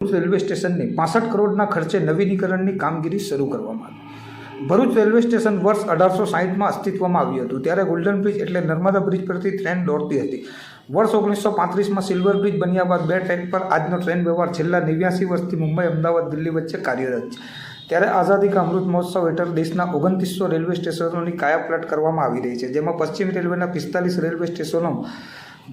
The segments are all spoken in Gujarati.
રેલવે સ્ટેશનની પાસઠ કરોડના ખર્ચે નવીનીકરણની કામગીરી શરૂ કરવામાં આવી. ભરૂચ રેલવે સ્ટેશન વર્ષ અઢારસો સાહીઠમાં અસ્તિત્વમાં આવ્યું હતું, ત્યારે ગોલ્ડન બ્રિજ એટલે નર્મદા બ્રિજ પરથી ટ્રેન દોડતી હતી. વર્ષ ઓગણીસો પાંત્રીસમાં સિલ્વર બ્રિજ બન્યા બાદ બે ટ્રેક પર આજનો ટ્રેન વ્યવહાર છેલ્લા નેવ્યાસી વર્ષથી મુંબઈ, અમદાવાદ, દિલ્હી વચ્ચે કાર્યરત છે. ત્યારે આઝાદી કા અમૃત મહોત્સવ હેઠળ દેશના ઓગણત્રીસો રેલવે સ્ટેશનોની કાયાપલટ કરવામાં આવી રહી છે, જેમાં પશ્ચિમ રેલવેના પિસ્તાલીસ રેલવે સ્ટેશનો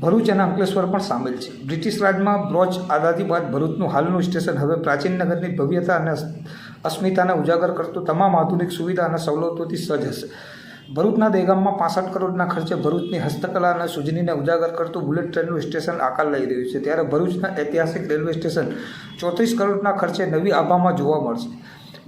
ભરૂચ અને અંકલેશ્વર પણ સામેલ છે. બ્રિટિશ રાજમાં બ્રોચ આઝાદી બાદ ભરૂચનું હાલનું સ્ટેશન હવે પ્રાચીન નગરની ભવ્યતા અને અસ્મિતાને ઉજાગર કરતું તમામ આધુનિક સુવિધા અને સવલતોથી સજ્જ હશે. ભરૂચના દેગામમાં પાસઠ કરોડના ખર્ચે ભરૂચની હસ્તકલા અને સુજનીને ઉજાગર કરતું બુલેટ ટ્રેનનું સ્ટેશન આકાર લઈ રહ્યું છે. ત્યારે ભરૂચના ઐતિહાસિક રેલવે સ્ટેશન ચોત્રીસ કરોડના ખર્ચે નવી આભામાં જોવા મળશે.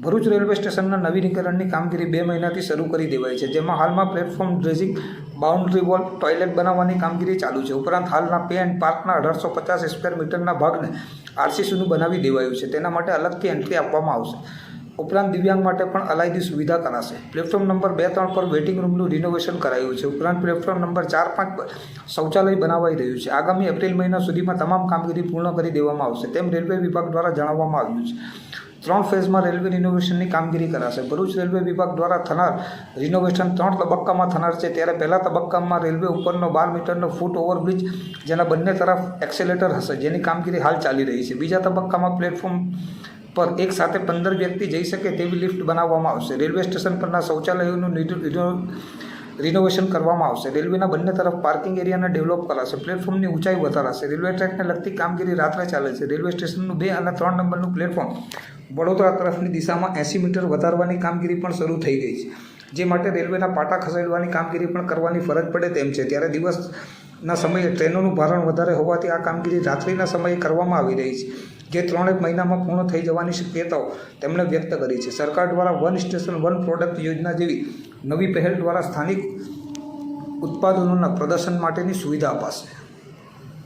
ભરૂચ રેલવે સ્ટેશનના નવીનીકરણની કામગીરી બે મહિનાથી શરૂ કરી દેવાઈ છે, જેમાં હાલમાં platform dressing boundary wall toilet બનાવવાની કામગીરી ચાલુ છે. ઉપરાંત હાલના પે એન્ડ પાર્કના અઢારસો પચાસ સ્ક્વેર મીટરના ભાગને આરસીસીનું બનાવી દેવાયું છે. તેના માટે અલગથી એન્ટ્રી આપવામાં આવશે. ઉપરાંત દિવ્યાંગ માટે પણ અલાયદી સુવિધા કરાશે. પ્લેટફોર્મ નંબર બે ત્રણ પર વેઇટિંગ રૂમનું રિનોવેશન કરાયું છે. ઉપરાંત પ્લેટફોર્મ નંબર ચાર પાંચ પર શૌચાલય બનાવાઈ રહ્યું છે. આગામી એપ્રિલ મહિના સુધીમાં તમામ કામગીરી પૂર્ણ કરી દેવામાં આવશે. તેમ રેલવે વિભાગ દ્વારા જણાવવામાં આવ્યું છે. ત્રણ ફેઝમાં રેલવે રિનોવેશનની કામગીરી કરાશે. ભરૂચ રેલવે વિભાગ દ્વારા થનાર રિનોવેશન ત્રણ તબક્કામાં થનાર છે. ત્યારે પહેલા તબક્કામાં રેલવે ઉપરનો બાર મીટરનો ફૂટ ઓવરબ્રિજ જેના બંને તરફ એક્સેલેટર હશે, જેની કામગીરી હાલ ચાલી રહી છે. બીજા તબક્કામાં પ્લેટફોર્મ પર એક સાથે પંદર વ્યક્તિ જઈ શકે તેવી લિફ્ટ બનાવવામાં આવશે. રેલવે સ્ટેશન પરના શૌચાલયોનું રિનોવેશન કરવામાં આવશે. રેલવેના બંને તરફ પાર્કિંગ એરિયાને ડેવલપ કરાશે. પ્લેટફોર્મની ઊંચાઈ વધારાશે. રેલવે ટ્રેકને લગતી કામગીરી રાત્રે ચાલે છે. રેલવે સ્ટેશનનું બે અને ત્રણ નંબરનું પ્લેટફોર્મ વડોદરા તરફની દિશામાં એંસી મીટર વધારવાની કામગીરી પણ શરૂ થઈ ગઈ છે. જે માટે રેલવેના પાટા ખસેડવાની કામગીરી પણ કરવાની ફરજ પડે તેમ છે. ત્યારે દિવસના સમયે ટ્રેનોનું ભારણ વધારે હોવાથી આ કામગીરી રાત્રિના સમયે કરવામાં આવી રહી છે. જે ત્રણેક મહિનામાં પૂર્ણ થઈ જવાની શક્યતાઓ તેમણે વ્યક્ત કરી છે. સરકાર દ્વારા વન સ્ટેશન, વન પ્રોડક્ટ યોજના જેવી નવી પહેલ દ્વારા સ્થાનિક ઉત્પાદનોના પ્રદર્શન માટેની સુવિધા અપાશે.